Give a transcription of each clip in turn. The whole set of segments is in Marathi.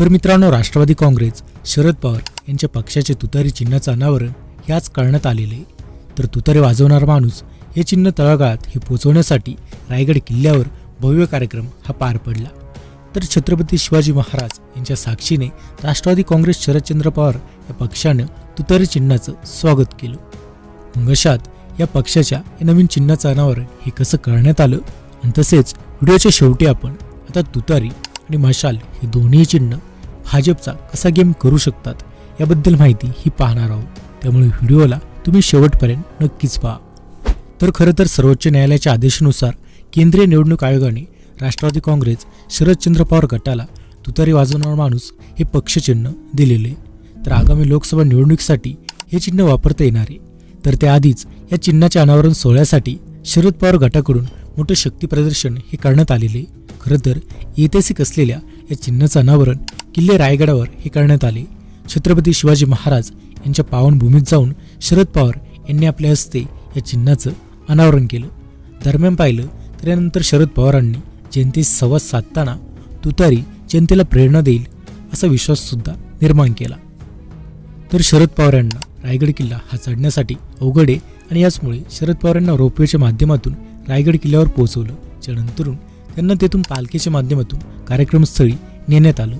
तर मित्रांनो राष्ट्रवादी काँग्रेस शरद पवार यांच्या पक्षाचे तुतारी चिन्हाचं अनावरण हे आज करण्यात आलेले आहे. तर तुतारी वाजवणारा माणूस हे चिन्ह तळागाळात हे पोचवण्यासाठी रायगड किल्ल्यावर भव्य कार्यक्रम हा पार पडला. तर छत्रपती शिवाजी महाराज यांच्या साक्षीने राष्ट्रवादी काँग्रेस शरदचंद्र पवार या पक्षानं तुतारी चिन्हाचं स्वागत केलं. मग या पक्षाच्या या नवीन चिन्हाचं अनावरण हे कसं करण्यात आलं? आणि तसेच व्हिडिओच्या शेवटी आपण आता तुतारी आणि मशाल हे दोन्ही चिन्ह भाजपचा कसा गेम करू शकतात याबद्दल माहिती ही पाहणार आहोत. त्यामुळे व्हिडिओला तुम्ही शेवटपर्यंत नक्कीच पहा. तर खरं तर सर्वोच्च न्यायालयाच्या आदेशानुसार केंद्रीय निवडणूक आयोगाने राष्ट्रवादी काँग्रेस शरदचंद्र पवार गटाला तुतारी वाजवणारा माणूस हे पक्षचिन्ह दिलेले. तर आगामी लोकसभा निवडणुकीसाठी हे चिन्ह वापरता येणार. आहे तर त्याआधीच या चिन्हाच्या अनावरण सोहळ्यासाठी शरद पवार गटाकडून मोठं शक्ती प्रदर्शन हे करण्यात आलेले. खरं तर ऐतिहासिक असलेल्या या चिन्हाचं अनावरण किल्ले रायगडावर हे करण्यात आले. छत्रपती शिवाजी महाराज यांच्या पावनभूमीत जाऊन शरद पवार यांनी आपल्या हस्ते या चिन्हाचं अनावरण केलं. दरम्यान पाहिलं तर यानंतर शरद पवारांनी जनतेशी संवाद साधताना तुतारी जनतेला प्रेरणा देईल असा विश्वाससुद्धा निर्माण केला. तर शरद पवार यांना रायगड किल्ला हा चढण्यासाठी अवघड आहे आणि याचमुळे शरद पवार यांना रोपवेच्या माध्यमातून रायगड किल्ल्यावर पोहोचवलं. ज्यानंतरून त्यांना तेथून पालखीच्या माध्यमातून कार्यक्रमस्थळी नेण्यात आलं.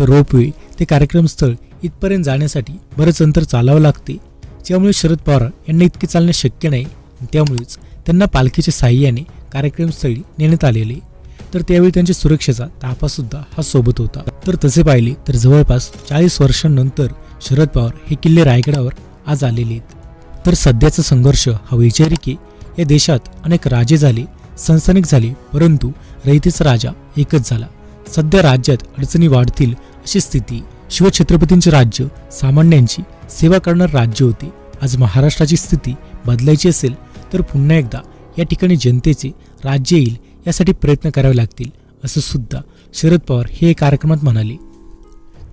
तर रोपवे ते कार्यक्रमस्थळ इथपर्यंत जाण्यासाठी बरंच अंतर चालावं लागते. ज्यामुळे शरद पवार यांना इतके चालणे शक्य नाही. त्यामुळेच त्यांना पालखीच्या साह्याने कार्यक्रमस्थळी नेण्यात आलेले. तर त्यावेळी त्यांच्या सुरक्षेचा ताफासुद्धा हा सोबत होता. तर तसे पाहिले तर जवळपास चाळीस वर्षांनंतर शरद पवार हे किल्ले रायगडावर आज आलेले आहेत. तर सध्याचा संघर्ष हा वैचारिक आहे. या देशात अनेक राजे झाले संस्थानिक झाले परंतु रयतेचा राजा एकच झाला. सध्या राज्यात अडचणी वाढतील अशी स्थिती. शिवछत्रपतींचे राज्य सामान्यांची सेवा करणारे राज्य होते. आज महाराष्ट्राची स्थिती बदलायची असेल तर पुन्हा एकदा या ठिकाणी जनतेचे राज्य येईल यासाठी प्रयत्न करावे लागतील असं सुद्धा शरद पवार हे कार्यक्रमात म्हणाले.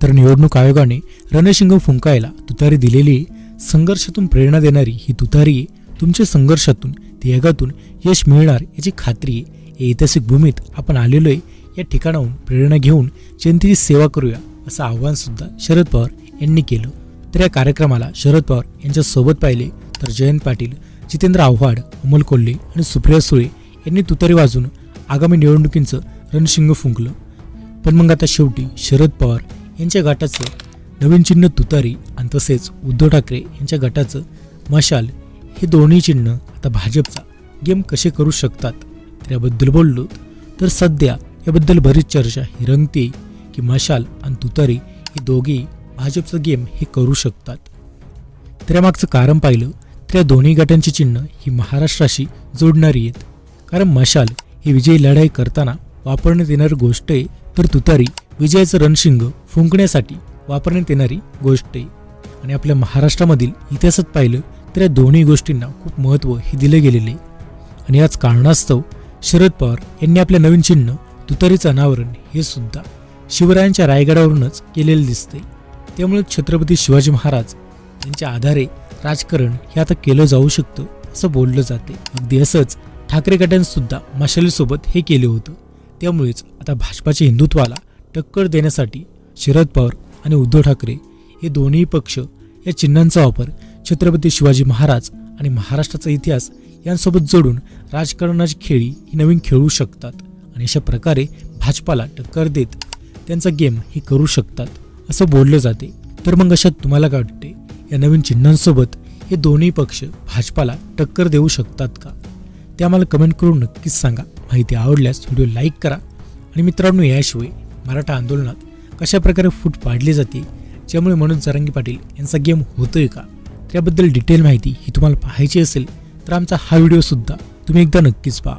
तर निवडणूक आयोगाने रणशिंग फुंकायला तुतारी दिलेली आहे. संघर्षातून प्रेरणा देणारी ही तुतारी आहे. तुमच्या संघर्षातून त्यागातून यश मिळणार याची खात्री आहे. ऐतिहासिक भूमीत आपण आलेलो आहे. या ठिकाणाहून प्रेरणा घेऊन जनतेची सेवा करूया असं आव्हान सुद्धा शरद पवार यांनी केलं. तर या कार्यक्रमाला शरद पवार यांच्या सोबत पाहिले तर जयंत पाटील जितेंद्र आव्हाड अमोल कोल्हे आणि सुप्रिया सुळे यांनी तुतारी वाजून आगामी निवडणुकींचं रणशिंग फुंकलं. पण मग आता शेवटी शरद पवार यांच्या गटाचं नवीन चिन्ह तुतारी आणि तसेच उद्धव ठाकरे यांच्या गटाचं मशाल हे दोन्ही चिन्ह आता भाजपचा गेम कसे करू शकतात त्याबद्दल बोललो तर सध्या याबद्दल बरीच चर्चा ही रंगते की मशाल आणि तुतारी ही दोघे भाजपचं गेम हे करू शकतात. त्यामागचं कारण पाहिलं तर या दोन्ही गटांची चिन्ह ही महाराष्ट्राशी जोडणारी आहेत. कारण मशाल ही विजयी लढाई करताना वापरण्यात येणारी गोष्ट आहे तर तुतारी विजयाचं रणशिंग फुंकण्यासाठी वापरण्यात येणारी गोष्ट आहे. आणि आपल्या महाराष्ट्रामधील इतिहासात पाहिलं तर या दोन्ही गोष्टींना खूप महत्त्व हे दिलं गेलेले आहे. आणि याच कारणास्तव शरद पवार यांनी आपल्या नवीन चिन्ह तुतारीचं अनावरण हे सुद्धा शिवरायांच्या रायगडावरूनच केलेलं दिसते त्यामुळे छत्रपती शिवाजी महाराज यांच्या आधारे राजकारण हे आता केलं जाऊ शकतं असं बोललं जाते अगदी असंच ठाकरे गटांनीसुद्धा मशालीसोबत हे केले होतं. त्यामुळेच आता भाजपाच्या हिंदुत्वाला टक्कर देण्यासाठी शरद पवार आणि उद्धव ठाकरे हे दोन्ही पक्ष या चिन्हांचा वापर छत्रपती शिवाजी महाराज आणि महाराष्ट्राचा इतिहास यांसोबत जोडून राजकारणाची खेळी ही नवीन खेळू शकतात. आणि अशा प्रकारे भाजपाला टक्कर देत त्यांचा गेम हे करू शकतात असं बोललं जाते. तर मग अशात तुम्हाला काय वाटते या नवीन चिन्हांसोबत हे दोन्ही पक्ष भाजपाला टक्कर देऊ शकतात का? ते आम्हाला कमेंट करून नक्कीच सांगा. माहिती आवडल्यास व्हिडिओ लाईक करा. आणि मित्रांनो याशिवाय मराठा आंदोलनात कशा प्रकारे फूट पाडली जाते ज्यामुळे मनोज जरांगी पाटील यांचा गेम होतोय का त्याबद्दल डिटेल माहिती ही तुम्हाला पाहायची असेल तर आमचा हा व्हिडिओसुद्धा तुम्ही एकदा नक्कीच पहा.